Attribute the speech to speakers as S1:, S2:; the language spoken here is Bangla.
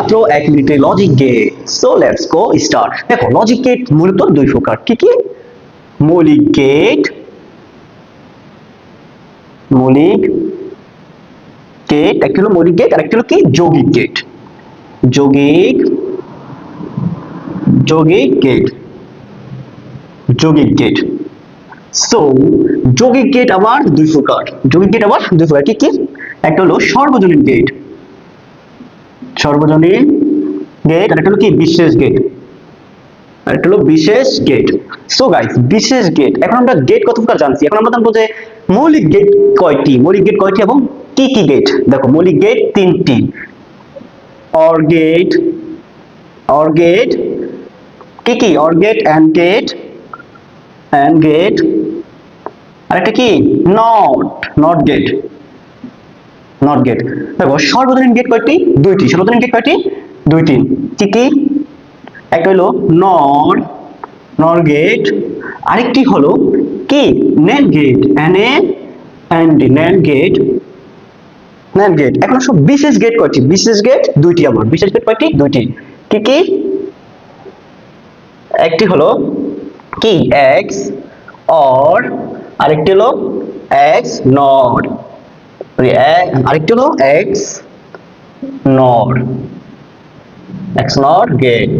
S1: মাত্র এক মিনিটে logic gate so let's go start দেখো লজিক গেট মূলত দুই প্রকার। কি কি? মৌলিক গেট মৌলিক গেট একটি হলো মৌলিক গেট আর একটি হলো কি? যৌগিক গেট যৌগিক যৌগিক গেট যৌগিক গেট সো যৌগিক গেট আবার দুই প্রকার। যৌগিক গেট আবার দুই প্রকার। কি কি? একটা হলো সর্বজনীন গেট সর্বজনীন গেট আর একটা হলো কি? বিশেষ গেট আর একটা হলো বিশেষ গেট সো গাইস বিশেষ গেট এখন আমরা গেট কত প্রকার জানছি? এখন আমরা জানব যে মৌলিক গেট কয়টি? মৌলিক গেট কয়টি এবং কি কি গেট দেখো, মৌলিক গেট তিনটি। অর গেট অর গেট কি কি? Or gate and gate and gate আরেকটা কি? Not not gate not gate দেখো, সর্বজনীন গেট কয়টি? দুইটি। সর্বজনীন গেট কয়টি? দুইটি। কি কি? একটা হলো নর নর গেট আরেকটি হলো কি? NAND gate N A and NAND gate NAND gate এখন সব বিশেষ গেট কয়টি? বিশেষ গেট দুইটি আমার। বিশেষ গেট কয়টি? দুইটি। কি কি? একটি হলো কি? এক্স অর আরেকটি হলো এক্স নট আরেকটি হলো X not X not gate